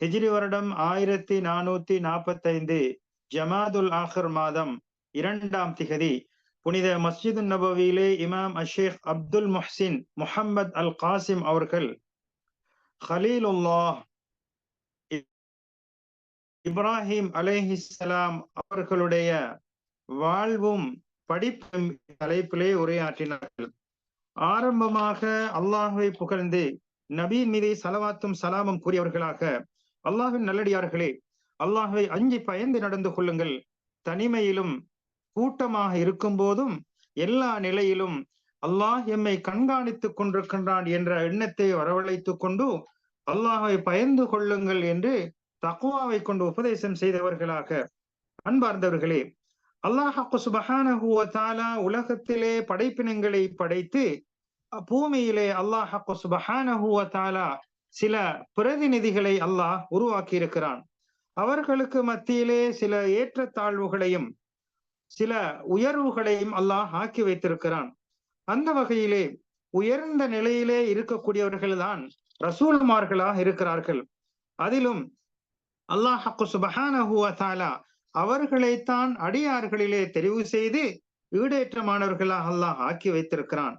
ஹிஜ்ரி வருடம் ஆயிரத்தி நானூத்தி நாற்பத்தைந்து ஜமாதுல் ஆஹர் மாதம் இரண்டாம் திகதி புனித மஸ்ஜிது நபவியிலே இமாம் அஷேக் அப்துல் முஹ்சின் முஹம்மத் அல் காசிம் அவர்கள் ஹலீலுல்லா இப்ராஹிம் அலேஹிஸ்லாம் அவர்களுடைய வாழ்வும் படிப்பும் தலைப்பிலே உரையாற்றினார்கள். ஆரம்பமாக அல்லாஹுவை புகழ்ந்து நபீன் மீது சலவாத்தும் சலாமும் கூறியவர்களாக அல்லாஹின் நல்லடியார்களே அல்லாஹை அஞ்சி பயந்து நடந்து கொள்ளுங்கள். தனிமையிலும் கூட்டமாக இருக்கும் போதும் எல்லா நிலையிலும் அல்லாஹ் எம்மை கண்காணித்துக் கொண்டிருக்கின்றான் என்ற எண்ணத்தை வரவழைத்துக் கொண்டு அல்லாஹை பயந்து கொள்ளுங்கள் என்று தக்குவாவை கொண்டு உபதேசம் செய்தவர்களாக அன்பார்ந்தவர்களே அல்லாஹு சுபஹானஹுவத்தாலா உலகத்திலே படைப்பினங்களை படைத்து பூமியிலே அல்லாஹு சுபஹானஹுவத்தாலா சில பிரதிநிதிகளை அல்லாஹ் உருவாக்கி இருக்கிறான் அவர்களுக்கு மத்தியிலே சில ஏற்றத்தாழ்வுகளையும் சில உயர்வுகளையும் அல்லாஹ் ஆக்கி வைத்திருக்கிறான். அந்த வகையிலே உயர்ந்த நிலையிலே இருக்கக்கூடியவர்கள் தான் ரசூல்மார்களாக இருக்கிறார்கள். அதிலும் அல்லாஹு சுபஹானஹுவத்தாலா அவர்களைத்தான் அடியார்களிலே தெரிவு செய்து ஈடேற்றமானவர்களாக அல்லாஹ் ஆக்கி வைத்திருக்கிறான்.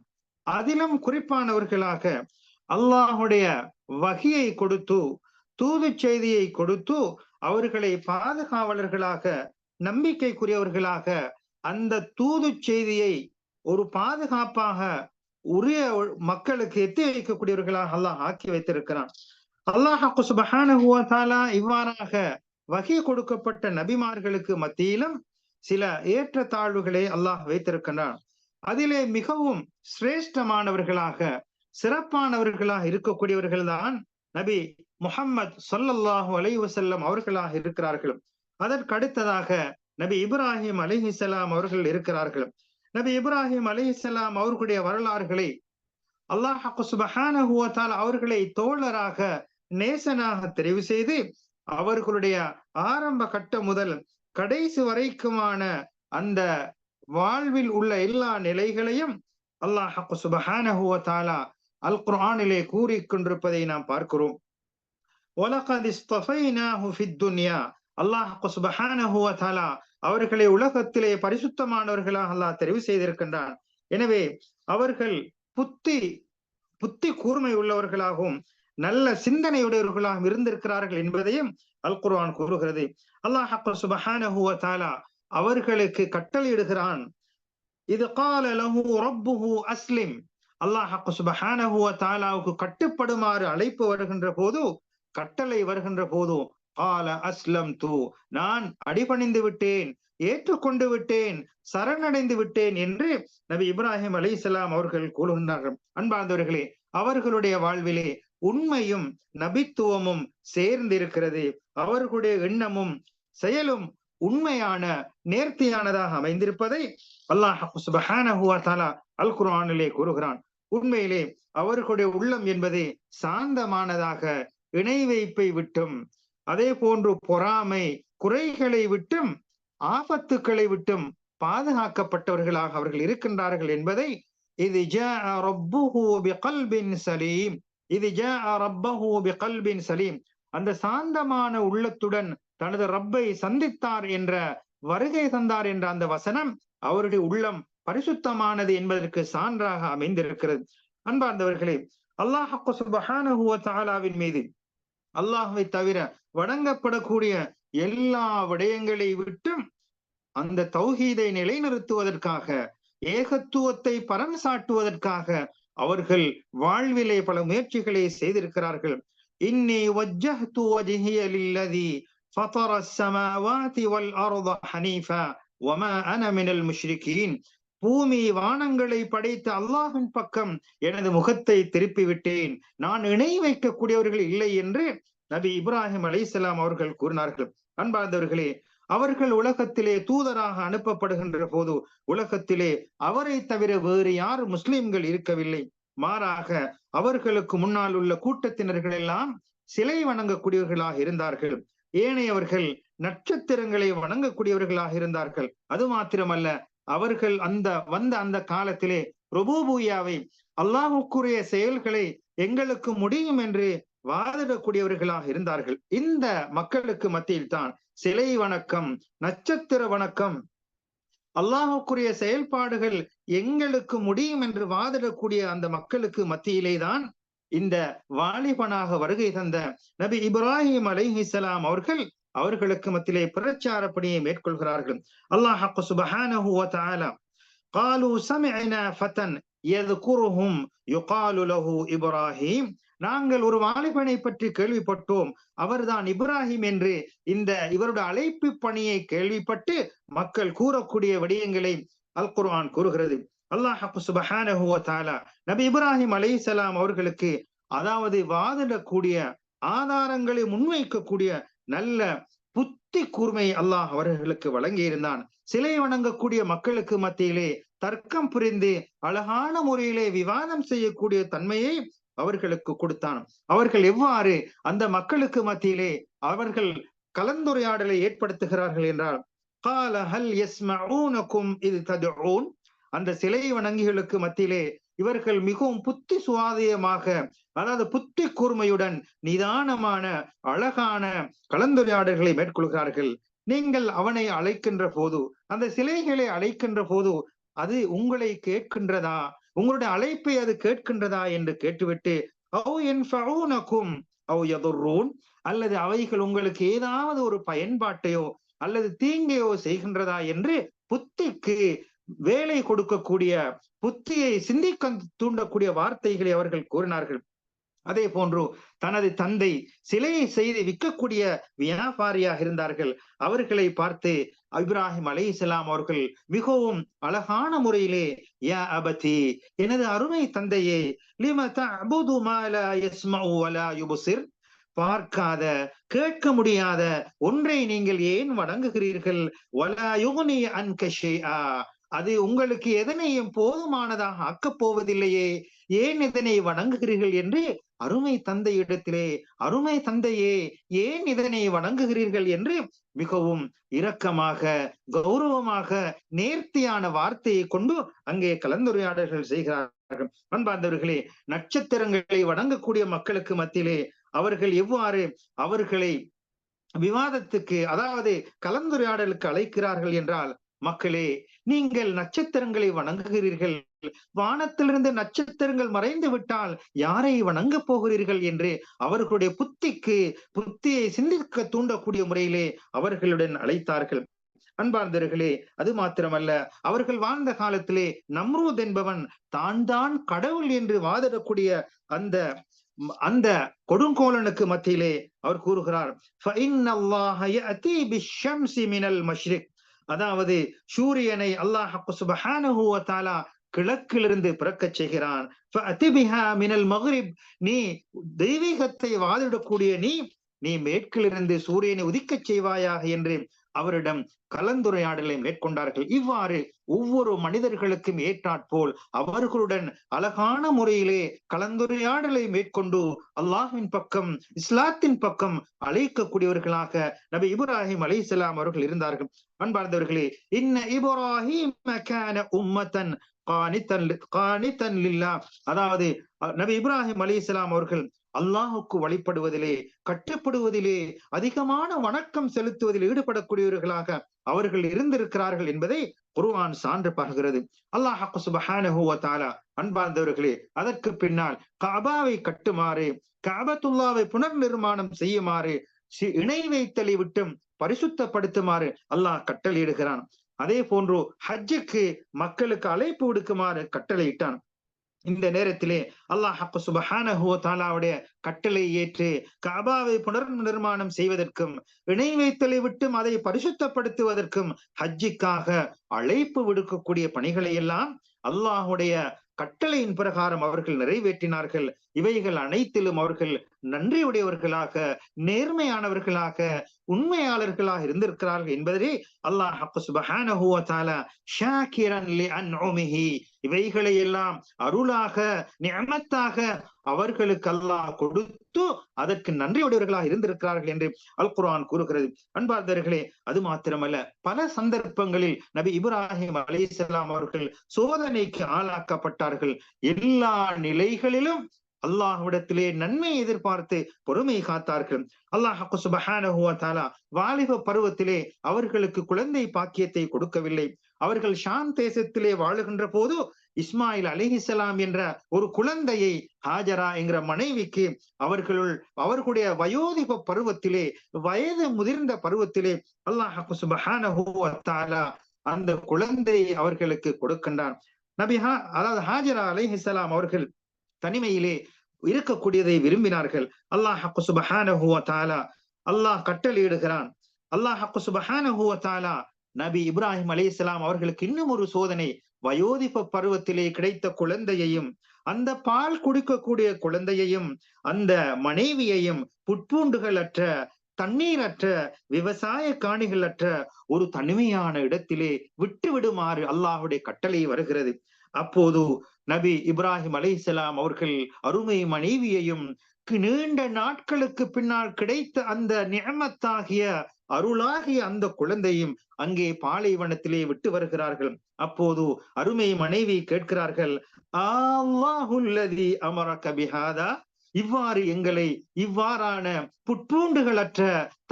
அதிலும் குறிப்பானவர்களாக அல்லாஹுடைய வகையை கொடுத்து தூது செய்தியை கொடுத்து அவர்களை பாதுகாவலர்களாக நம்பிக்கைக்குரியவர்களாக அந்த தூது செய்தியை ஒரு பாதுகாப்பாக உரிய மக்களுக்கு எத்தி வைக்கக்கூடியவர்களாக அல்லாஹ் ஆக்கி வைத்திருக்கிறான். அல்லாஹ் சுபஹானுவத்தாலா இவ்வாறாக வகை கொடுக்கப்பட்ட நபிமார்களுக்கு மத்தியிலும் சில ஏற்றத்தாழ்வுகளை அல்லாஹ் வைத்திருக்கிறான் அதிலே மிகவும் சிரேஷ்டமானவர்களாக சிறப்பானவர்களாக இருக்கக்கூடியவர்கள் தான் நபி முகம்மது சொல்லல்லாஹு அலைவசல்லம் அவர்களாக இருக்கிறார்களும். அதற்கடுத்ததாக நபி இப்ராஹிம் அலிஹிசலாம் அவர்கள் இருக்கிறார்கள் நபி இப்ராஹிம் அலிஹிசலாம் அவர்களுடைய வரலாறுகளை அல்லாஹு சுபஹானஹுவத்தால் அவர்களை தோழராக நேசனாக தெரிவு செய்து அவர்களுடைய ஆரம்ப கட்டம் முதல் கடைசி வரைக்குமான அந்த வாழ்வில் உள்ள எல்லா நிலைகளையும் அல்லாஹு சுபஹானஹுவத்தாலா அல் குர்ஆனிலே கூறிக்கொண்டிருப்பதை நாம் பார்க்கிறோம். அல்லாஹ் அவர்களை உலகத்திலே பரிசுத்தமானவர்களாக அல்லாஹ் தெரிவு செய்திருக்கின்றான். எனவே அவர்கள் புத்தி புத்தி கூர்மை உள்ளவர்களாகவும் நல்ல சிந்தனையுடையவர்களாகவும் இருந்திருக்கிறார்கள் என்பதையும் அல் குர்ஆன் கூறுகிறது. அல்லாஹ் சுபஹானஹுவத்தாலா அவர்களுக்கு கட்டளையிடுகிறான். இது கால லஹு ரப்புஹு அஸ்லிம். அல்லாஹ் சுபஹானஹுவ தாலாவுக்கு கட்டுப்படுமாறு அழைப்பு வருகின்ற போது கட்டளை வருகின்ற போது ஆல அஸ்லம் தூ நான் அடிபணிந்து விட்டேன் ஏற்றுக்கொண்டு விட்டேன் சரணடைந்து விட்டேன் என்று நபி இப்ராஹிம் அலி இஸ்லாம் அவர்கள் கூறுகின்றார்கள். அன்பார்ந்தவர்களே அவர்களுடைய வாழ்விலே உண்மையும் நபித்துவமும் சேர்ந்திருக்கிறது. அவர்களுடைய எண்ணமும் செயலும் உண்மையான நேர்த்தியானதாக அமைந்திருப்பதை அல்லாஹ் சுபஹானஹுவா அல் குரானிலே கூறுகிறான் உண்மையிலே அவர்களுடைய உள்ளம் என்பது சாந்தமானதாக இணை வைப்பை விட்டும் அதே போன்று பொறாமை குறைகளை விட்டும் ஆபத்துக்களை விட்டும் பாதுகாக்கப்பட்டவர்களாக அவர்கள் இருக்கின்றார்கள் என்பதை இது சலீம் இது சலீம். அந்த சாந்தமான உள்ளத்துடன் தனது ரப்பை சந்தித்தார் என்ற வருகை தந்தார் என்ற அந்த வசனம் அவருடைய உள்ளம் பரிசுத்தமானது என்பதற்கு சான்றாக அமைந்திருக்கிறது அன்பார்ந்தவர்களே அல்லாஹாலாவின் மீது அல்லாஹுவை தவிர வணங்கப்படக்கூடிய எல்லா விடயங்களை விட்டும் அந்த தௌஹீதை நிலைநிறுத்துவதற்காக ஏகத்துவத்தை பரம் சாட்டுவதற்காக அவர்கள் வாழ்விலே பல முயற்சிகளை செய்திருக்கிறார்கள் இன்னி வஜ்ஜஹ்து வஜ்ஹிய லில்லதி فطر السماوات والأرض حنيفا وما أنا من المشركين பூமி வானங்களை படைத்த அல்லாஹின் பக்கம் எனது முகத்தை திருப்பி விட்டேன் நான் இணை வைக்கக்கூடியவர்கள் இல்லை என்று நபி இப்ராஹிம் அலிசலாம் அவர்கள் கூறினார்கள். அன்பார்ந்தவர்களே அவர்கள் உலகத்திலே தூதராக அனுப்பப்படுகின்ற போது உலகத்திலே அவரை தவிர வேறு யார் முஸ்லிம்கள் இருக்கவில்லை. மாறாக அவர்களுக்கு முன்னால் உள்ள கூட்டத்தினர்கள் எல்லாம் சிலை வணங்கக்கூடியவர்களாக இருந்தார்கள். ஏனையவர்கள் நட்சத்திரங்களை வணங்கக்கூடியவர்களாக இருந்தார்கள். அது மாத்திரமல்ல அவர்கள் அந்த வந்த அந்த காலத்திலே ரொபூபூயாவை அல்லாஹுக்குரிய செயல்களை எங்களுக்கு முடியும் என்று வாதிடக்கூடியவர்களாக இருந்தார்கள். இந்த மக்களுக்கு மத்தியில் தான் சிலை வணக்கம் நட்சத்திர வணக்கம் அல்லாஹுக்குரிய செயல்பாடுகள் எங்களுக்கு முடியும் என்று வாதிடக்கூடிய அந்த மக்களுக்கு மத்தியிலே தான் இந்த வாலிபனாக வருகை தந்த நபி இப்ராஹிம் அலைஹிஸ்ஸலாம் அவர்கள் அவர்களுக்கு மத்தியிலே பிரச்சார பணியை மேற்கொள்கிறார்கள் அல்லாஹ் சுபஹானஹு வ தஆலா قالوا سمعنا فتى يذكرهم يقال له இப்ராஹிம் நாங்கள் ஒரு வாலிபனை பற்றி கேள்விப்பட்டோம் அவர்தான் இப்ராஹிம் என்று இந்த இவருடைய அழைப்பு பணியை கேள்விப்பட்டு மக்கள் கூறக்கூடிய விடயங்களை அல் குர்ஆன் கூறுகிறது அல்லாஹ் சுபஹானஹு வ தஆலா நபி இப்ராஹிம் அலைஹிஸ்ஸலாம் அவர்களுக்கு அதாவது வாதிடக்கூடிய ஆதாரங்களை முன்வைக்கக்கூடிய நல்ல புத்தி கூர்மை அல்லாஹ் அவர்களுக்கு வழங்கி இருந்தான் சிலை வணங்கக்கூடிய மக்களுக்கு மத்தியிலே தர்க்கம் புரிந்து அழகான முறையிலே விவாதம் செய்யக்கூடிய தன்மையை அவர்களுக்கு கொடுத்தான். அவர்கள் எவ்வாறு அந்த மக்களுக்கு மத்தியிலே அவர்கள் கலந்துரையாடலை ஏற்படுத்துகிறார்கள் என்றால் கால ஹல் யஸ்மஊனகும் இது ததுஊன். அந்த சிலை வணங்கிகளுக்கு மத்தியிலே இவர்கள் மிகவும் புத்தி சுவாதியமாக அதாவது புத்தி கூர்மையுடன் நிதானமான அழகான கலந்துரையாடல்களை மேற்கொள்கிறார்கள். நீங்கள் அவனை அழைக்கின்ற போது அந்த சிலைகளை அழைக்கின்ற போது அது உங்களை கேட்கின்றதா? உங்களுடைய அழைப்பை அது கேட்கின்றதா என்று கேட்டுவிட்டு அவ் என்பூனக்கும் அவ் எதுர்ரூன் அல்லது அவைகள் உங்களுக்கு ஏதாவது ஒரு பயன்பாட்டையோ அல்லது தீங்கையோ செய்கின்றதா? என்று புத்திக்கு வேலை கொடுக்கக்கூடிய புத்தியை சிந்திக்க தூண்டக்கூடிய வார்த்தைகளை அவர்கள் கூறினார்கள். அதே போன்று தனது தந்தை சிலையை செய்து விற்கக்கூடிய வியாபாரியாக இருந்தார்கள். அவர்களை பார்த்து இப்ராஹிம் அலை இஸ்லாம் அவர்கள் மிகவும் அழகான முறையிலே யா அபதி எனது அருமை தந்தையே பார்க்காத கேட்க முடியாத ஒன்றை நீங்கள் ஏன் வணங்குகிறீர்கள்? வலா யுக்னி அன்கஷே அது உங்களுக்கு எதனையும் போதுமானதாக ஆக்கப் போவதில்லையே? ஏன் இதனை வணங்குகிறீர்கள் என்று அருமை தந்தையிடத்திலே அருமை தந்தையே ஏன் இதனை வணங்குகிறீர்கள் என்று மிகவும் இரக்கமாக கௌரவமாக நேர்த்தியான வார்த்தையை கொண்டு அங்கே கலந்துரையாடல்கள் செய்கிறார்கள். அன்பார்ந்தவர்களே நட்சத்திரங்களை வணங்கக்கூடிய மக்களுக்கு மத்தியிலே அவர்கள் எவ்வாறு அவர்களை விவாதத்துக்கு அதாவது கலந்துரையாடலுக்கு அழைக்கிறார்கள் என்றால் மக்களே நீங்கள் நட்சத்திரங்களை வணங்குகிறீர்கள். வானத்திலிருந்து நட்சத்திரங்கள் மறைந்து விட்டால் யாரை வணங்க போகிறீர்கள் என்று அவர்களுடைய புத்திக்கு புத்தியை சிந்திக்க தூண்டக்கூடிய முறையிலே அவர்களுடன் அழைத்தார்கள். அன்பார்ந்தர்களே அது மாத்திரமல்ல அவர்கள் வாழ்ந்த காலத்திலே நம்ரூத் என்பவன் தான் தான் கடவுள் என்று வாதிடக்கூடிய அந்த அந்த கொடுங்கோலனுக்கு மத்தியிலே அவர் கூறுகிறார் அதாவது சூரியனை அல்லாஹ் சுபஹானஹு வ கிழக்கிலிருந்து பிறக்கச் செய்கிறான். மினல் நீ தெய்வீகத்தை வாதிடக்கூடிய நீ நீ மேற்கிலிருந்து சூரியனை உதிக்கச் செய்வாயாக என்று அவரிடம் கலந்துரையாடலை மேற்கொண்டார்கள். இவ்வாறு ஒவ்வொரு மனிதர்களுக்கும் ஏற்றாற்போல் அவர்களுடன் அழகான முறையிலே கலந்துரையாடலை மேற்கொண்டு அல்லாஹின் பக்கம் இஸ்லாத்தின் பக்கம் அழைக்கக்கூடியவர்களாக நபி இப்ராஹிம் அலி இஸ்லாம் அவர்கள் இருந்தார்கள். அன்பார்ந்தவர்களே இன்ன இப்ராஹிம் உம்மத்தன் அதாவது நபி இப்ராஹிம் அலி இஸ்லாம் அவர்கள் அல்லாஹுக்கு வழிபடுவதிலே கட்டுப்படுவதிலே அதிகமான வணக்கம் செலுத்துவதில் ஈடுபடக்கூடியவர்களாக அவர்கள் இருந்திருக்கிறார்கள் என்பதை குருவான் சான்று பார்க்கிறது அல்லாஹ் அன்பார்ந்தவர்களே அதற்கு பின்னால் காபாவை கட்டுமாறு காபத்துல்லாவை புனர் நிர்மாணம் செய்யுமாறு இணை வைத்தலை விட்டும் பரிசுத்தப்படுத்துமாறு அல்லாஹ் கட்டளையிடுகிறான். அதே போன்று ஹஜ்ஜுக்கு மக்களுக்கு அழைப்பு விடுக்குமாறு கட்டளையிட்டான். இந்த நேரத்திலே அல்லாஹ் சுபஹானஹு தாலாவுடைய கட்டளை ஏற்று காபாவை புனர் நிர்மாணம் செய்வதற்கும் இணை வைத்தலை விட்டும் அதை பரிசுத்தப்படுத்துவதற்கும் ஹஜ்ஜிக்காக அழைப்பு விடுக்கக்கூடிய பணிகளை எல்லாம் அல்லாஹுடைய கட்டளையின் பிரகாரம் அவர்கள் நிறைவேற்றினார்கள். இவைகள் அனைத்திலும் அவர்கள் நன்றியுடையவர்களாக நேர்மையானவர்களாக உண்மையாளர்களாக இருந்திருக்கிறார்கள் என்பதே அல்லாஹ் சுபஹானஹு இவைகளை எல்லாம் அருளாக நியமத்தாக அவர்களுக்கு அல்லாஹ் கொடுத்து அதற்கு நன்றியுடையவர்களாக இருந்திருக்கிறார்கள் என்று அல் குரான் கூறுகிறது. அன்பார்ந்தவர்களே அது மாத்திரமல்ல பல சந்தர்ப்பங்களில் நபி இப்ராஹிம் அலி அவர்கள் சோதனைக்கு ஆளாக்கப்பட்டார்கள். எல்லா நிலைகளிலும் அல்லாஹ்விடத்திலே நன்மை எதிர்பார்த்து பொறுமை காத்தார்கள். அல்லாஹ் வாலிப பருவத்திலே அவர்களுக்கு குழந்தை பாக்கியத்தை கொடுக்கவில்லை. அவர்கள் ஷாம் தேசத்திலே வாழுகின்ற போது இஸ்மாயில் அலிஹிசலாம் என்ற ஒரு குழந்தையை ஹாஜரா என்கிற மனைவிக்கு அவர்களுள் அவர்களுடைய வயோதிப பருவத்திலே வயது முதிர்ந்த பருவத்திலே அல்லாஹ் சுபஹானஹு அந்த குழந்தையை அவர்களுக்கு கொடுக்கின்றான். நபிஹா அதாவது ஹாஜரா அலிஹிசலாம் அவர்கள் தனிமையிலே இருக்கக்கூடியதை விரும்பினார்கள். அல்லாஹ் சுபஹானஹு வ தாலா அல்லாஹ் கட்டளையிடுகிறான். அல்லாஹ் சுபஹானஹு வ தாலா நபி இப்ராஹிம் அலைஹிஸ்ஸலாம் அவர்களுக்கு இன்னும் ஒரு சோதனை. வயோதிப பருவத்திலே கிடைத்த குழந்தையையும் அந்த பால் குடிக்கக்கூடிய குழந்தையையும் அந்த மனைவியையும் புட்பூண்டுகளற்ற தண்ணீரற்ற விவசாய காணிகளற்ற ஒரு தனிமையான இடத்திலே விட்டு விடுமாறு அல்லாஹுடைய கட்டளை வருகிறது. அப்போது நபி இப்ராஹிம் அலிசலாம் அவர்கள் அருமை மனைவியையும் நீண்ட நாட்களுக்கு பின்னால் கிடைத்த அந்த நியமத்தாகிய அருளாகிய அந்த குழந்தையும் அங்கே பாலைவனத்திலே விட்டு வருகிறார்கள். அப்போது அருமை மனைவி கேட்கிறார்கள் ஆல்லாஹுல்லதி அமர கபிஹாதா இவ்வாறு எங்களை இவ்வாறான புட்பூண்டுகளற்ற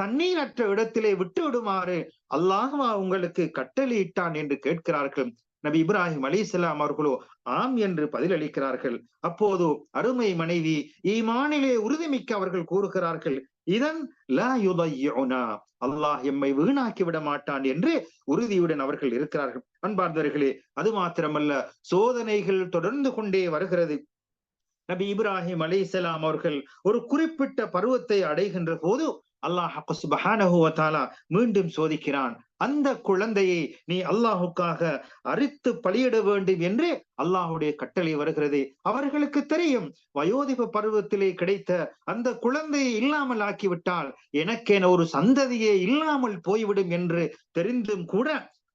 தண்ணீரற்ற இடத்திலே விட்டு விடுமாறு அல்லாஹா உங்களுக்கு கட்டளையிட்டான் என்று கேட்கிறார்கள். நபி இப்ராஹிம் அலிசலாம் அவர்களோ ஆம் என்று பதிலளிக்கிறார்கள். அப்போது அருமை மனைவி ஈமானிலே உறுதிமிக்க அவர்கள் கூறுகிறார்கள் இதன் அல்லாஹ் எம்மை வீணாக்கி விட மாட்டான் என்று உறுதியுடன் அவர்கள் இருக்கிறார்கள். அன்பார்ந்தவர்களே அது மாத்திரமல்ல சோதனைகள் தொடர்ந்து கொண்டே வருகிறது. நபி இப்ராஹிம் அலிசலாம் அவர்கள் ஒரு குறிப்பிட்ட பருவத்தை அடைகின்ற போது அல்லாஹ் மீண்டும் சோதிக்கிறான். அந்த குழந்தையை நீ அல்லாஹுக்காக அரித்து பலியிட வேண்டும் என்றே அல்லாஹுடைய கட்டளை வருகிறது. அவர்களுக்கு தெரியும் வயோதிப பருவத்திலே கிடைத்த அந்த குழந்தையை இல்லாமல் ஆக்கிவிட்டால் எனக்கென ஒரு சந்ததியே இல்லாமல் போய்விடும் என்று தெரிந்தும் கூட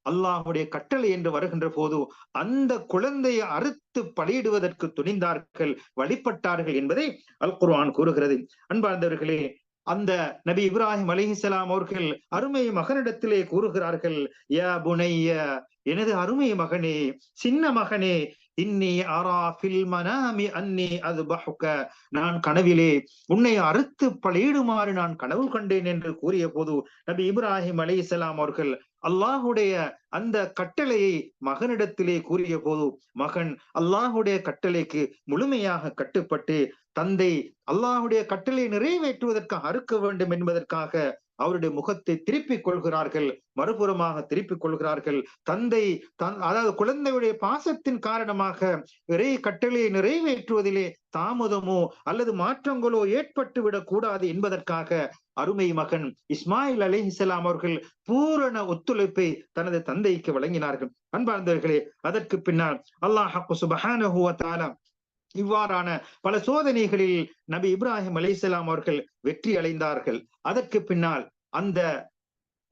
அல்லாஹுடைய கட்டளை என்று வருகின்ற போது அந்த குழந்தையை அறுத்து பலியிடுவதற்கு துணிந்தார்கள் வழிபட்டார்கள் என்பதை அல் குர்ஆன் கூறுகிறது. அன்பார்ந்தவர்களே அந்த நபி இப்ராஹிம் அலிஹிசலாம் அவர்கள் அருமை மகனிடத்திலே கூறுகிறார்கள் யா புனைய எனது அருமை மகனே சின்ன மகனே இன்னி அரா ஃபில் மனாமி அன்னி அது நான் கனவிலே உன்னை அறுத்து பலியிடுமாறு நான் கனவு கண்டேன் என்று கூறிய போது நபி இப்ராஹிம் அலி இஸ்லாம் அவர்கள் அல்லாஹுடைய அந்த கட்டளையை மகனிடத்திலே கூறிய போது மகன் அல்லாஹுடைய கட்டளைக்கு முழுமையாக கட்டுப்பட்டு தந்தை அல்லாஹுடைய கட்டளை நிறைவேற்றுவதற்கு அறுக்க வேண்டும் என்பதற்காக அவருடைய முகத்தை திருப்பிக் கொள்கிறார்கள் மறுபுறமாக திருப்பிக் கொள்கிறார்கள். தந்தை தன் அதாவது குழந்தையுடைய பாசத்தின் காரணமாக இறை கட்டளையை நிறைவேற்றுவதிலே தாமதமோ அல்லது மாற்றங்களோ ஏற்பட்டு விடக் கூடாது என்பதற்காக அருமை மகன் இஸ்மாயில் அலிஹிசலாம் அவர்கள் பூரண ஒத்துழைப்பை தனது தந்தைக்கு வழங்கினார்கள். அன்பார்ந்தவர்களே அதற்கு பின்னால் அல்லாஹ் சுபஹானஹுவ தாலா இவ்வாறான பல சோதனைகளில் நபி இப்ராஹிம் அலிசலாம் அவர்கள் வெற்றி அடைந்தார்கள். அதற்கு பின்னால் அந்த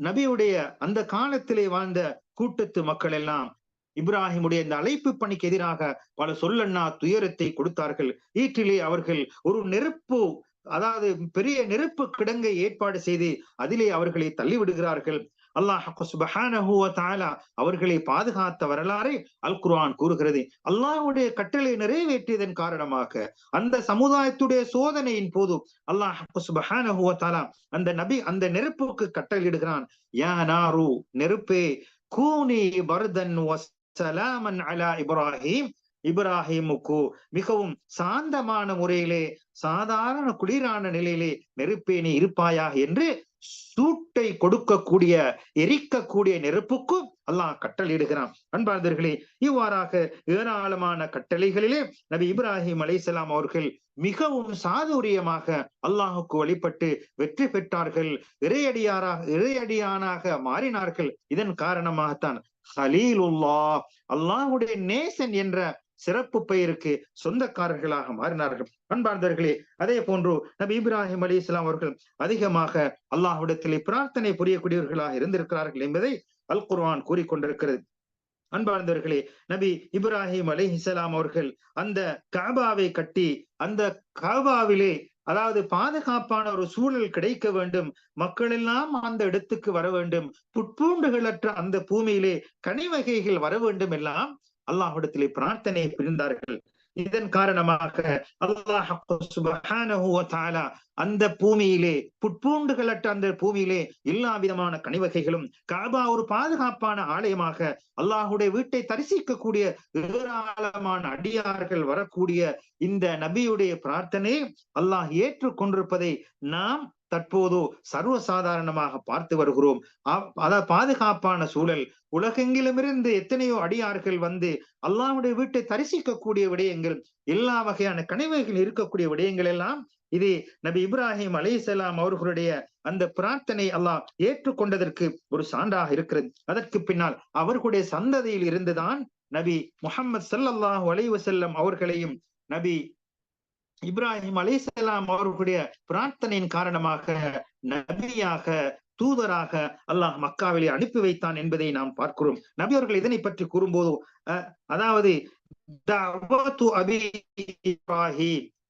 நபியுடைய அந்த காலத்திலே வாழ்ந்த கூட்டத்து மக்கள் எல்லாம் இப்ராஹிமுடைய இந்த அழைப்பு பணிக்கு எதிராக பல சொல்லண்ணா துயரத்தை கொடுத்தார்கள். ஈற்றிலே அவர்கள் ஒரு நெருப்பு அதாவது பெரிய நெருப்பு கிடங்கை ஏற்பாடு செய்து அதிலே அவர்களை தள்ளிவிடுகிறார்கள். அல்லாஹ் சுபஹானஹு தாலா அவர்களை பாதுகாத்த வரலாறை அல் குர்ஆன் கூறுகிறது. அல்லாஹுடைய கட்டளை நிறைவேற்றியதன் காரணமாக அந்த சமுதாயத்துடைய சோதனையின் போது அல்லாஹ் சுபஹானஹு தாலா அந்த நபி அந்த நெருப்புக்கு கட்டளையிடுகிறான். யா நாரு நெருப்பே கூனி பர்தன் வசலாமன் அலா இப்ராஹிம் இப்ராஹிமுக்கு மிகவும் சாந்தமான முறையிலே சாதாரண குளிரான நிலையிலே நெருப்பேனி இருப்பாயாக என்று சூட்டை கொடுக்கக்கூடிய எரிக்கக்கூடிய நெருப்புக்கும் அல்லாஹ் கட்டளையிடுகிறான். அன்பார்ந்தர்களே இவ்வாறாக ஏராளமான கட்டளைகளிலே நபி இப்ராஹிம் அலைசலாம் அவர்கள் மிகவும் சாதுரியமாக அல்லாஹுக்கு வழிபட்டு வெற்றி பெற்றார்கள் இறையடியாராக இறையடியானாக மாறினார்கள். இதன் காரணமாகத்தான் ஹலீலுல்லா அல்லாஹுடைய நேசன் என்ற சிறப்பு பெயருக்கு சொந்தக்காரர்களாக மாறினார்கள். அன்பார்ந்தர்களே அதே போன்று நபி இப்ராஹிம் அலி இஸ்லாம் அவர்கள் அதிகமாக அல்லாஹ்விடத்திலே பிரார்த்தனை புரியக்கூடியவர்களாக இருந்திருக்கிறார்கள் என்பதை அல் குர்வான் கூறிக்கொண்டிருக்கிறது அன்பார்ந்தவர்களே நபி இப்ராஹிம் அலி இஸ்லாம் அவர்கள் அந்த காபாவை கட்டி அந்த காபாவிலே அதாவது பாதுகாப்பான ஒரு சூழல் கிடைக்க வேண்டும் மக்கள் எல்லாம் அந்த இடத்துக்கு வர வேண்டும் புட்பூண்டுகளற்ற அந்த பூமியிலே கனிவகைகள் வர வேண்டும் எல்லாம் அல்லாஹ்விடத்திலே பிரார்த்தனை புரிந்தார்கள். இதன் காரணமாக அல்லாஹ் அந்த பூமியிலே புட்பூண்டுகளற்ற அந்த பூமியிலே எல்லா விதமான கனிவகைகளும் காபா ஒரு பாதுகாப்பான ஆலயமாக அல்லாஹுடைய வீட்டை தரிசிக்கக்கூடிய ஏராளமான அடியார்கள் வரக்கூடிய இந்த நபியுடைய பிரார்த்தனை அல்லாஹ் ஏற்றுக்கொண்டிருப்பதை நாம் தற்போது சர்வசாதாரணமாக பார்த்து வருகிறோம். அதாவது பாதுகாப்பான சூழல் உலகெங்கிலுமிருந்து எத்தனையோ அடியார்கள் வந்து அல்லாஹுடைய வீட்டை தரிசிக்கக்கூடிய விடயங்கள் எல்லா வகையான கனிவைகள் இருக்கக்கூடிய விடயங்கள் எல்லாம் இது நபி இப்ராஹிம் அலிசலாம் அவர்களுடைய அந்த பிரார்த்தனை அல்லாஹ் ஏற்றுக்கொண்டதற்கு ஒரு சான்றாக இருக்கிறது. அதற்கு பின்னால் அவர்களுடைய சந்ததியில் இருந்துதான் நபி முகமது சல்லாஹூ அலைவசல்லம் அவர்களையும் நபி இப்ராஹிம் அலிசலாம் அவர்களுடைய பிரார்த்தனையின் காரணமாக நபியாக தூதராக அல்லாஹ் மக்காவிலே அனுப்பி வைத்தான் என்பதை நாம் பார்க்கிறோம். நபி அவர்கள் இதனை பற்றி கூறும்போது அதாவது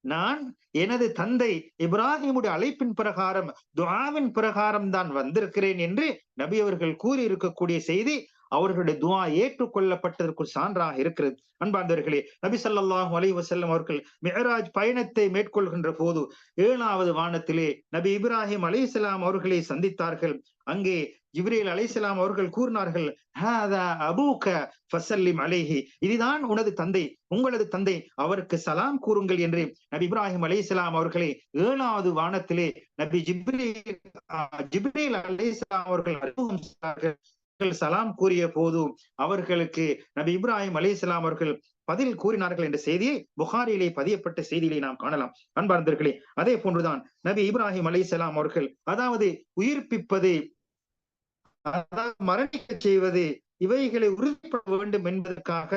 நான் எனது தந்தை இப்ராஹிமுடைய அழைப்பின் பிரகாரம் துவாவின் பிரகாரம் தான் வந்திருக்கிறேன் என்று நபி அவர்கள் கூறியிருக்கக்கூடிய செய்தி அவர்களுடைய துவா ஏற்றுக்கொள்ளப்பட்டதற்கு சான்றாக இருக்கிறது. அன்பார்ந்தவர்களே நபி சல்லாஹ் அலி வசல்லம் அவர்கள் மெஹராஜ் பயணத்தை மேற்கொள்கின்ற போது ஏழாவது வானத்திலே நபி இப்ராஹிம் அலிசலாம் அவர்களை சந்தித்தார்கள். அங்கே ஜிப்ரேல் அலிசலாம் அவர்கள் கூறினார்கள் அலேஹி. இதுதான் உனது தந்தை உங்களது தந்தை அவருக்கு சலாம் கூறுங்கள் என்று நபி இப்ராஹிம் அலிசலாம் அவர்களை ஏழாவது வானத்திலே நபி ஜிப்ரே ஜிப்ரேல் அலிசலாம் அவர்கள் அறிமுகம் சலாம் கூறிய போது அவர்களுக்கு நபி இப்ராஹிம் அலி இஸ்லாம் அவர்கள் பதில் கூறினார்கள் என்ற செய்தியை புகாரிலே பதியப்பட்ட செய்தியிலே நாம் காணலாம். அன்பார்ந்தர்களே அதே போன்றுதான் நபி இப்ராஹிம் அலி இஸ்லாம் அவர்கள் அதாவது உயிர்ப்பிப்பது மரணிக்க செய்வது இவைகளை உறுதிப்பட வேண்டும் என்பதற்காக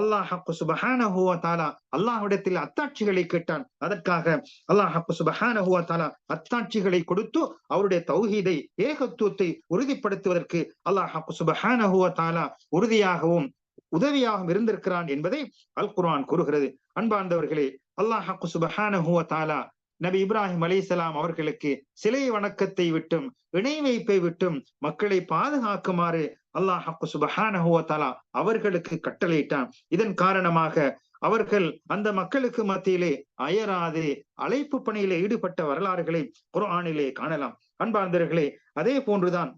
அல்லாஹ் சுபஹானஹுவா தாலா அல்லாஹ்விடத்தில் அத்தாட்சிகளை கேட்டான். அதற்காக அல்லாஹ் சுபஹானஹுவா தாலா அத்தாட்சிகளை கொடுத்து அவருடைய தௌஹீதை ஏகத்துவத்தை உறுதிப்படுத்துவதற்கு அல்லாஹ் சுபஹானஹுவா தாலா உறுதியாகவும் உதவியாகவும் இருந்திருக்கிறான் என்பதை அல் குர்ஆன் கூறுகிறது. அன்பார்ந்தவர்களே அல்லாஹ் சுபஹானஹுவா தாலா நபி இப்ராஹிம் அலிசலாம் அவர்களுக்கு சிலை வணக்கத்தை விட்டும் இணை வைப்பை விட்டும் மக்களை பாதுகாக்குமாறு அல்லாஹ் சுபஹானஹுவத்தாலா அவர்களுக்கு கட்டளையிட்டான். இதன் காரணமாக அவர்கள் அந்த மக்களுக்கு மத்தியிலே அயராது அழைப்பு பணியிலே ஈடுபட்ட வரலாறுகளை குரானிலே காணலாம். அன்பார்ந்தர்களே அதே போன்றுதான்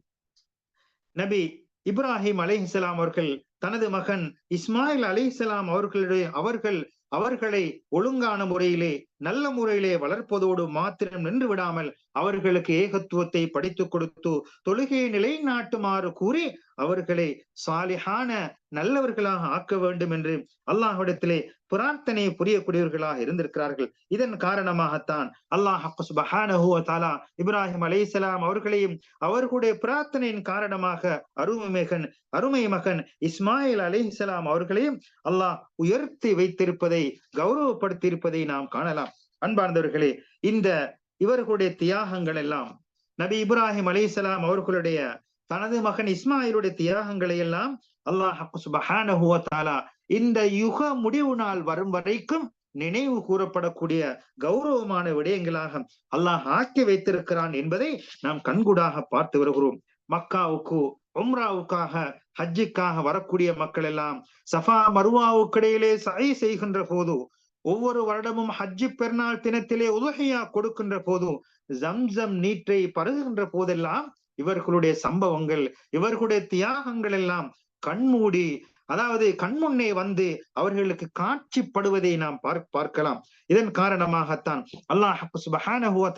நபி இப்ராஹிம் அலிஹலாம் அவர்கள் தனது மகன் இஸ்மாயில் அலிஹலாம் அவர்களுடைய அவர்கள் அவர்களை ஒழுங்கான முறையிலே நல்ல முறையிலே வளர்ப்பதோடு மாத்திரம் நின்று விடாமல் அவர்களுக்கு ஏகத்துவத்தை படித்துக் கொடுத்து தொழுகையை நிலைநாட்டுமாறு கூறி அவர்களை சாலிஹான நல்லவர்களாக ஆக்க வேண்டும் என்று அல்லாஹ்விடத்திலே பிரார்த்தனை புரியக்கூடியவர்களாக இருந்திருக்கிறார்கள். இதன் காரணமாகத்தான் அல்லாஹ் தாலா இப்ராஹிம் அலைசலாம் அவர்களையும் அவர்களுடைய பிரார்த்தனையின் காரணமாக அருமை மகன் அருமை மகன் இஸ்மாயில் அலிஹலாம் அவர்களையும் அல்லாஹ் உயர்த்தி வைத்திருப்பதை கௌரவப்படுத்தி இருப்பதை நாம் காணலாம். அன்பார்ந்தவர்களே இந்த இவர்களுடைய தியாகங்கள் எல்லாம் நபி இப்ராஹிம் அலிசலாம் அவர்களுடைய தனது மகன் இஸ்மாயிலுடைய தியாகங்களை எல்லாம் அல்லாஹ் இந்த யுக முடிவு நாள் வரும் வரைக்கும் நினைவு கூறப்படக்கூடிய கௌரவமான விடயங்களாக அல்லாஹ் ஆக்கி வைத்திருக்கிறான் என்பதை நாம் கண்கூடாக பார்த்து வருகிறோம். மக்காவுக்கு உம்ராவுக்காக ஹஜ்ஜிக்காக வரக்கூடிய மக்கள் எல்லாம் சஃபா மருவாவுக்கிடையிலே சை செய்கின்ற போது ஒவ்வொரு வருடமும் ஹஜ்ஜி பெருநாள் தினத்திலே உதகையா கொடுக்கின்ற போது ஜம்சம் நீற்றை பருகுகின்ற போதெல்லாம் இவர்களுடைய சம்பவங்கள் இவர்களுடைய தியாகங்கள் எல்லாம் கண்மூடி அதாவது கண்முன்னே வந்து அவர்களுக்கு காட்சிப்படுவதை நாம் பார்க்கலாம். இதன் காரணமாகத்தான் அல்லாஹ் சுபஹானஹுவ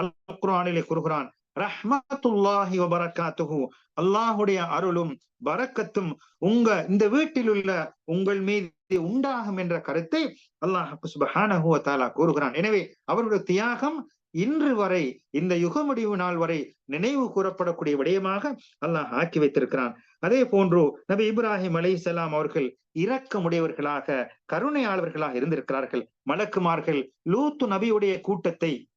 அல் குர்ஆனிலே கூறுகிறான் ரஹ்மத்துல்லாஹி வபரகாத்துஹு அல்லாஹுடைய அருளும் பரக்கத்தும் உங்க இந்த வீட்டில் உள்ள உங்கள் மீது உண்டாகும் என்ற கருத்தை அல்லாஹ் சுபஹானஹு தாலா கூறுகிறான். எனவே அவருடைய தியாகம் இன்று வரை இந்த யுக முடிவு நாள் வரை நினைவு கூறப்படக்கூடிய விடயமாக அல்லாஹ் ஆக்கி வைத்திருக்கிறான். அதே போன்று நபி இப்ராஹிம் அலி அவர்கள் இரக்கமுடையவர்களாக கருணையாளர்களாக இருந்திருக்கிறார்கள். மலக்குமார்கள் லூத்து நபியுடைய கூட்டத்தை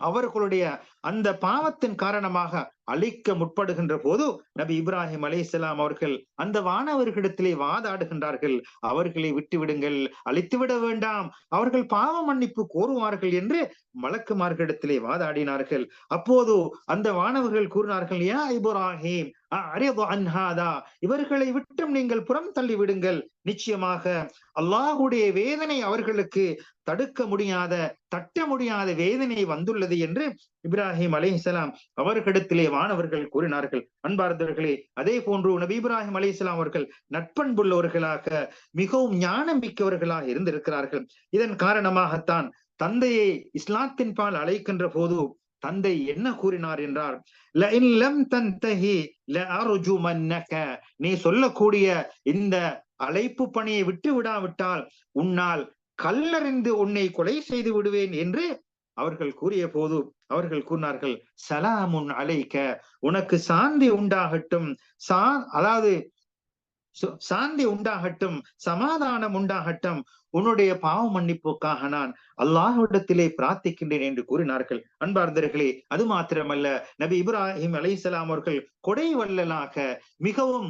அவர்களுடைய அந்த பாவத்தின் காரணமாக அழிக்க முற்படுகின்ற போது நபி இப்ராஹிம் அலி இஸ்லாம் அவர்கள் அந்த வானவர்களிடத்திலே வாதாடுகின்றார்கள். அவர்களை விட்டுவிடுங்கள் அழித்துவிட வேண்டாம். அவர்கள் பாவ மன்னிப்பு கோருவார்கள் என்று மலக்குமார்களிடத்திலே வாதாடினார்கள். அப்போது அந்த வானவர்கள் கூறினார்கள் யா இப்ராஹிம் அன்ஹாதா இவர்களை விட்டும் நீங்கள் புறம் தள்ளி விடுங்கள். நிச்சயமாக அல்லாஹுடைய வேதனை அவர்களுக்கு தடுக்க முடியாத தட்ட முடியாத வேதனை வந்துள்ளது என்று இப்ராஹிம் அலிஹலாம் அவர்களிடத்திலே வானவர்கள் கூறினார்கள். அன்பார்ந்தவர்களே அதே போன்று நபி இப்ராஹிம் அலிஹலாம் அவர்கள் நட்பண்புள்ளவர்களாக மிகவும் ஞானம் மிக்கவர்களாக இருந்திருக்கிறார்கள். இதன் காரணமாகத்தான் தந்தையை இஸ்லாத்தின் பால் அழைக்கின்ற போது தந்தை என்ன கூறினார் என்றார். நீ சொல்லக்கூடிய இந்த அழைப்பு பணியை விட்டு விடாவிட்டால் உன்னால் கல்லறிந்து உன்னை கொலை செய்து விடுவேன் என்று அவர்கள் கூறிய போது அவர்கள் கூறினார்கள் சலாமுன் அலைக்க உனக்கு சாந்தி உண்டாகட்டும் சா அதாவது சாந்தி உண்டாகட்டும் சமாதானம் உண்டாகட்டும் உன்னுடைய பாவ மன்னிப்புக்காக நான் அல்லாஹ்விடத்திலே பிரார்த்திக்கின்றேன் என்று கூறினார்கள். அன்பார்ந்தர்களே அது மாத்திரமல்ல. நபி இப்ராஹிம் அலைசலாம் அவர்கள் கொடை வல்லலாக மிகவும்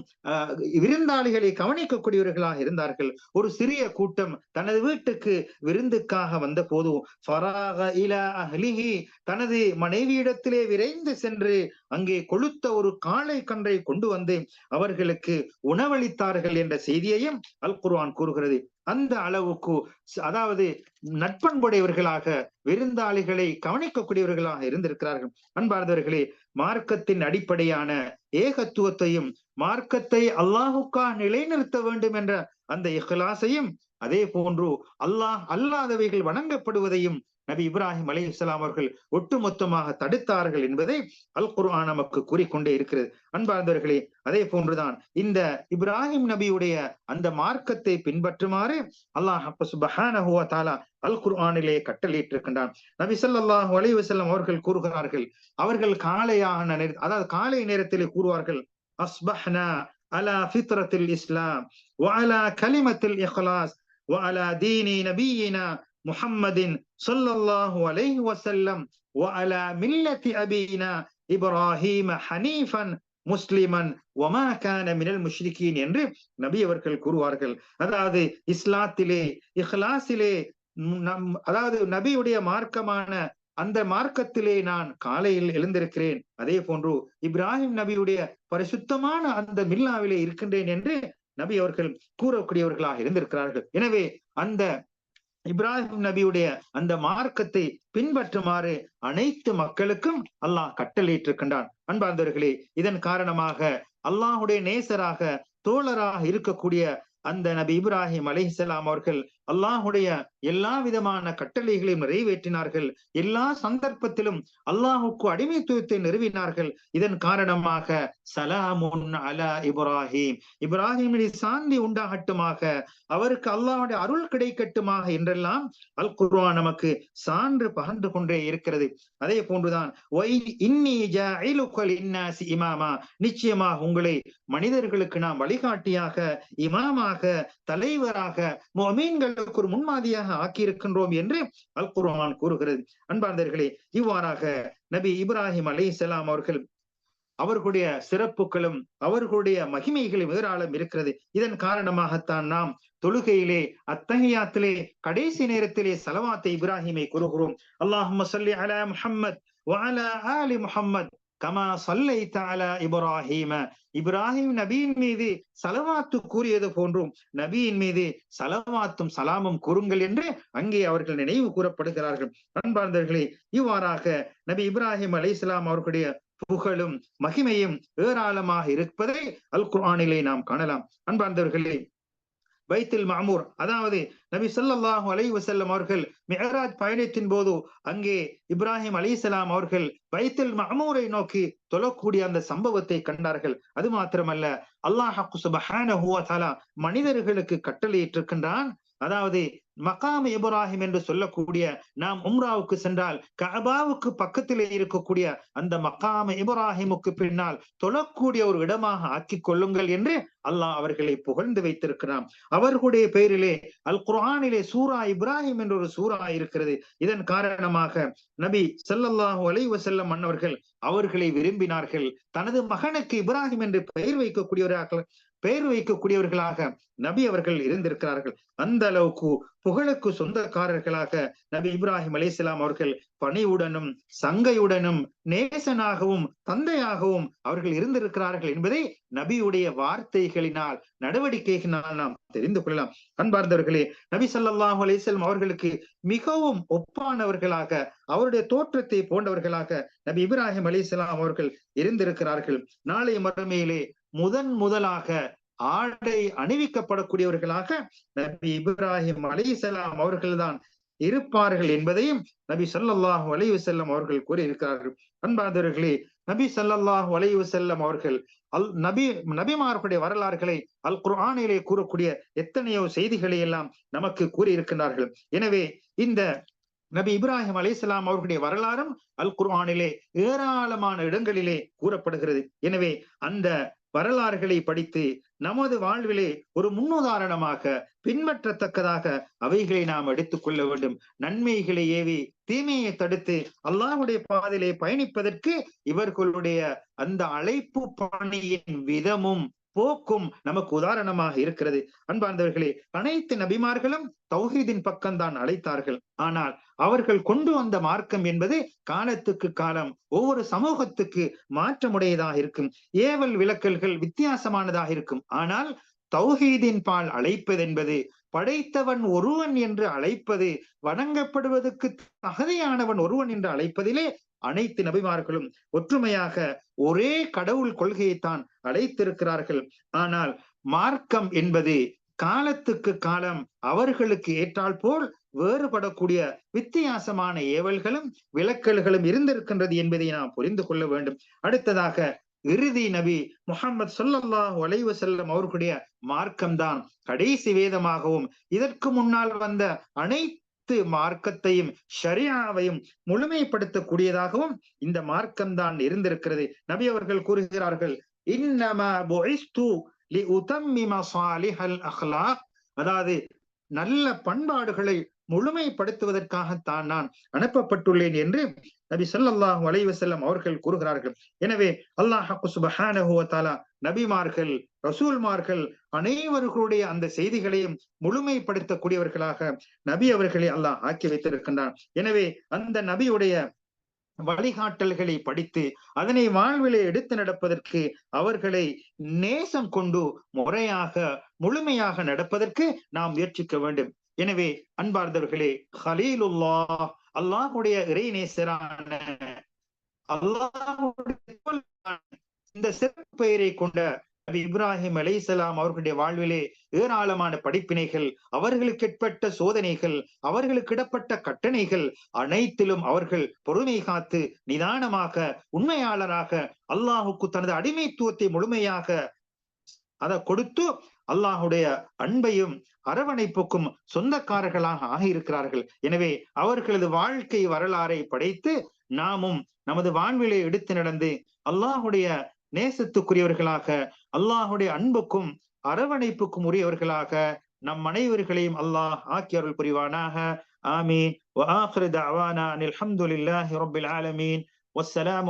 விருந்தாளிகளை கவனிக்கக்கூடியவர்களாக இருந்தார்கள். ஒரு சிறிய கூட்டம் தனது வீட்டுக்கு விருந்துக்காக வந்த போதும் தனது மனைவியிடத்திலே விரைந்து சென்று அங்கே கொளுத்த ஒரு காளை கன்றை கொண்டு வந்து அவர்களுக்கு உணவளித்தார்கள் என்ற செய்தியையும் அல் குர்வான் கூறுகிறது. அந்த அளவுக்கு அதாவது நட்பண்புடையவர்களாக விருந்தாளிகளை கவனிக்கக்கூடியவர்களாக இருந்திருக்கிறார்கள். அன்பார்ந்தவர்களே மார்க்கத்தின் அடிப்படையான ஏகத்துவத்தையும் மார்க்கத்தை அல்லாஹுக்கா நிலைநிறுத்த வேண்டும் என்ற அந்த இஹ்லாசையும் அதே போன்று அல்லாஹ் அல்லாதவைகள் வணங்கப்படுவதையும் நபி இப்ராஹிம் அலி இஸ்லாம் அவர்கள் ஒட்டுமொத்தமாக தடுத்தார்கள் என்பதை அல் குர்ஆன் நமக்கு கூறிக்கொண்டே இருக்கிறது. அன்பார்ந்தவர்களே அதே போன்றுதான் இந்த இப்ராஹிம் நபியுடைய அந்த மார்க்கத்தை பின்பற்றுமாறு அல்லாஹ் சுபஹானஹுவா தாலா அல் குர்ஆனிலே கட்டளையிட்டிருக்கின்றான். நபி சொல்லாஹு அலி வசல்லம் அவர்கள் கூறுகிறார்கள் அவர்கள் காலையான நேர அதாவது காலை நேரத்திலே கூறுவார்கள் அஸ்பஹ்னா அலா ஃபித்ரத்தில் இஸ்லாம் வஅலா கலிமத்தில் இஹ்லாஸ் வஅலா தீனி நபியினா محمد صلى الله عليه وسلم وعلى ملة أبينا إبراهيم حنيفا முஸ்லிமன் ஒமா கான மினல் முஷ்ரிகீன் என்று நபி அவர்கள் கூறுவார்கள் அதாவது இஸ்லாத்திலே இஹ்லாஸிலே அதாவது நபியுடைய மார்க்கமான அந்த மார்க்கத்திலே நான் காலையில் எழுந்திருக்கிறேன் அதே போன்று இப்ராஹிம் நபியுடைய பரிசுத்தமான அந்த மில்லாவிலே இருக்கின்றேன் என்று நபி அவர்கள் கூறக்கூடியவர்களாக இருந்திருக்கிறார்கள் எனவே அந்த இப்ராஹிம் நபியுடைய அந்த மார்க்கத்தை பின்பற்றுமாறு அனைத்து மக்களுக்கும் அல்லாஹ் கட்டளையிட்டிருக்கின்றான். அன்பார்ந்தவர்களே இதன் காரணமாக அல்லாஹுடைய நேசராக தோழராக இருக்கக்கூடிய அந்த நபி இப்ராஹிம் அலிஹலாம் அவர்கள் அல்லாஹுடைய எல்லா விதமான கட்டளைகளையும் நிறைவேற்றினார்கள். எல்லா சந்தர்ப்பத்திலும் அல்லாஹுக்கு அடிமைத்துவத்தை நிறுவினார்கள். இதன் காரணமாக சலாமுன் அலா இப்ராஹிம். இப்ராஹிமின் சாந்தி உண்டாகட்டுமாக அவருக்கு அல்லாவுடைய அருள் கிடைக்கட்டுமாக என்றெல்லாம் அல் குர்ஆன் நமக்கு சான்று பகர்ந்து கொண்டே இருக்கிறது. அதே போன்றுதான் இமாமா. நிச்சயமாக உங்களை மனிதர்களுக்கு நாம் வழிகாட்டியாக இமாமாக தலைவராக மொமீன்களுக்கு ஒரு முன்மாதிரியாக ஆக்கியிருக்கின்றோம் என்று அல் குர்வான் கூறுகிறது. அன்பார்ந்தர்களே இவ்வாறாக நபி இப்ராஹிம் அலி அவர்கள் அவர்களுடைய சிறப்புகளும் அவர்களுடைய மகிமைகளும் எதிராலும் இருக்கிறது. இதன் காரணமாகத்தான் நாம் தொழுகையிலே அத்தகையாத்திலே கடைசி நேரத்திலே சலவாத்தை இப்ராஹிமை கூறுகிறோம். அல்லாஹும் சொல்லி அலா முஹம்மத் வஅலா முஹம்மத் கமா சொல்லை தாலா இப்ராஹிம. இப்ராஹிம் நபியின் மீது சலவாத்து கூறியது போன்றும் நபியின் மீது சலவாத்தும் சலாமும் கூறுங்கள் என்று அங்கே அவர்கள் நினைவு கூறப்படுகிறார்கள். அன்பார்ந்தர்களே இவ்வாறாக நபி இப்ராஹிம் அலி இஸ்லாம் அவர்களுடைய புகழும் மகிமையும் ஏராளமாக இருப்பதை அல் குர்ஆனிலே நாம் காணலாம். அன்பார்ந்தவர்களே பைத்தில் மாமூர் அதாவது நபி சொல்லாஹு அலைஹி வசல்லம் அவர்கள் மெஹராஜ் பயணத்தின் போது அங்கே இப்ராஹிம் அலிசலாம் அவர்கள் பைத்தில் மாமூரை நோக்கி தொழக்கூடிய அந்த சம்பவத்தை கண்டார்கள். அது மாத்திரமல்ல அல்லாஹ் மனிதர்களுக்கு கட்டளையிட்டிருக்கின்றான். அதாவது மகாம் இப்ராஹிம் என்று சொல்லக்கூடிய நாம் உம்ராவுக்கு சென்றால் கஅபாவுக்கு பக்கத்திலே இருக்கக்கூடிய அந்த மக்காம இப்ராஹிமுக்கு பின்னால் தொழக்கூடிய ஒரு இடமாக ஆக்கி கொள்ளுங்கள் என்று அல்லாஹ் அவர்களை புகழ்ந்து வைத்திருக்கிறான். அவர்களுடைய பெயரிலே அல் குரானிலே சூரா இப்ராஹிம் என்ற ஒரு சூரா இருக்கிறது. இதன் காரணமாக நபி ஸல்லல்லாஹு அலைஹி வஸல்லம் மன்னவர்கள் அவர்களை விரும்பினார்கள். தனது மகனுக்கு இப்ராஹிம் என்று பெயர் வைக்கக்கூடியவராக பெயர் வைக்கக்கூடியவர்களாக நபி அவர்கள் இருந்திருக்கிறார்கள். அந்த அளவுக்கு புகழுக்கு சொந்தக்காரர்களாக நபி இப்ராஹிம் அலிஸ்லாம் அவர்கள் பணிவுடனும் சங்கையுடனும் நேசனாகவும் தந்தையாகவும் அவர்கள் இருந்திருக்கிறார்கள் என்பதை நபியுடைய வார்த்தைகளினால் நடவடிக்கைகளினால் நாம் தெரிந்து கொள்ளலாம். அன்பார்ந்தவர்களே நபி சல்லாஹூ அலைஹி அவர்களுக்கு மிகவும் ஒப்பானவர்களாக அவருடைய தோற்றத்தை போன்றவர்களாக நபி இப்ராஹிம் அலிஸ்லாம் அவர்கள் இருந்திருக்கிறார்கள். நாளை மறுமையிலே முதன் முதலாக ஆடை அணிவிக்கப்படக்கூடியவர்களாக நபி இப்ராஹிம் அலிசலாம் அவர்கள்தான் இருப்பார்கள் என்பதையும் நபி சல்லாஹூ அலைஹி வஸல்லம் அவர்கள் கூறியிருக்கிறார்கள். அன்பாதவர்களே நபி சல்லாஹூ அலைஹி வஸல்லம் அவர்கள் அல் நபி நபிமார்களுடைய வரலாறுகளை அல் குர்ஆனிலே கூறக்கூடிய எத்தனையோ செய்திகளை எல்லாம் நமக்கு கூறியிருக்கிறார்கள் எனவே இந்த நபி இப்ராஹிம் அலிஸ்லாம் அவர்களுடைய வரலாறும் அல் குர்ஆனிலே ஏராளமான இடங்களிலே கூறப்படுகிறது. எனவே அந்த வரலாறுகளை படித்து நமது வாழ்விலே ஒரு முன்னுதாரணமாக பின்பற்றத்தக்கதாக அவைகளை நாம் எடுத்துக்கொள்ள வேண்டும். நன்மைகளை ஏவி தீமையை தடுத்து அல்லாஹுடைய பாதையிலே பயணிப்பதற்கு இவர்களுடைய அந்த அழைப்பு பணியின் விதமும் போக்கும் நமக்கு உதாரணமாக இருக்கிறது. அன்பார்ந்தவர்களே அனைத்து நபிமார்களும் தௌஹீதின் பக்கம்தான் அழைத்தார்கள். ஆனால் அவர்கள் கொண்டு வந்த மார்க்கம் என்பது காலத்துக்கு காலம் ஒவ்வொரு சமூகத்துக்கு மாற்றமுடையதாக இருக்கும். ஏவல் விளக்கல்கள் வித்தியாசமானதாக இருக்கும். ஆனால் தௌஹீதின் பால் அழைப்பதென்பது படைத்தவன் ஒருவன் என்று அழைப்பது வணங்கப்படுவதற்கு தகுதியானவன் ஒருவன் என்று அழைப்பதிலே அனைத்து நபிமார்களும் ஒற்றுமையாக ஒரே கடவுள் கொள்கையைத்தான் அழைத்திருக்கிறார்கள். ஆனால் மார்க்கம் என்பது காலத்துக்கு காலம் அவர்களுக்கு ஏற்றால் போல் வேறுபடக்கூடிய வித்தியாசமான ஏவல்களும் விளக்கல்களும் இருந்திருக்கின்றது என்பதை நாம் புரிந்து கொள்ள வேண்டும். அடுத்ததாக இறுதி நபி முகமது சொல்லல்லா ஒலைவு செல்லம் அவர்களுடைய மார்க்கம்தான். கடைசி வேதமாகவும் இதற்கு முன்னால் வந்த அனைத்து அனைத்து மார்க்கத்தையும் ஷரியாவையும் முழுமைப்படுத்தக்கூடியதாகவும் இந்த மார்க்கம்தான் இருந்திருக்கிறது. நபி அவர்கள் கூறுகிறார்கள் அதாவது நல்ல பண்பாடுகளை முழுமைப்படுத்துவதற்காகத்தான் நான் அனுப்பப்பட்டுள்ளேன் என்று நபி சொல்லாஹு அலைஹி செல்லம் அவர்கள் கூறுகிறார்கள். எனவே அல்லாஹ் சுப்ஹானஹு நபிமார்கள் ரசூல்மார்கள் அனைவர்களுடைய அந்த செய்திகளையும் முழுமைப்படுத்தக்கூடியவர்களாக நபி அவர்களை அல்லாஹ் ஆக்கி வைத்திருக்கின்றான். எனவே அந்த நபியுடைய வழிகாட்டல்களை படித்து அதனை வாழ்விலே எடுத்து நடப்பதற்கு அவர்களை நேசம் கொண்டு முறையாக முழுமையாக நடப்பதற்கு நாம் முயற்சிக்க வேண்டும். எனவே அன்பார்ந்தவர்களே ஹலீலுல்லா அல்லாஹுடைய இறைநேசரான அல்லாஹுடைய இந்த சிறப்பு பெயரை கொண்ட நபி இப்ராஹிம் அலைசலாம் அவர்களுடைய வாழ்விலே ஏராளமான படிப்பினைகள் அவர்களுக்கு ஏற்பட்ட சோதனைகள் அவர்களுக்கு இடப்பட்ட கட்டணைகள் அனைத்திலும் அவர்கள் பொறுமை காத்து நிதானமாக உண்மையாளராக அல்லாஹுக்கு தனது அடிமைத்துவத்தை முழுமையாக அதை கொடுத்து அல்லாஹுடைய அன்பையும் அரவணைப்புக்கும் சொந்தக்காரர்களாக ஆகியிருக்கிறார்கள் எனவே அவர்களது வாழ்க்கை வரலாறை படைத்து நாமும் நமது வாழ்விலே எடுத்து நடந்து அல்லாஹுடைய நேசத்துக்குரியவர்களாக அல்லாஹுடைய அன்புக்கும் அரவணைப்புக்கும் உரியவர்களாக நம் அனைவர்களையும் அல்லாஹ் ஆக்கி அருள் புரிவானாக ஆமீன் وآخر دعوانا أن الحمد لله رب العالمين والسلام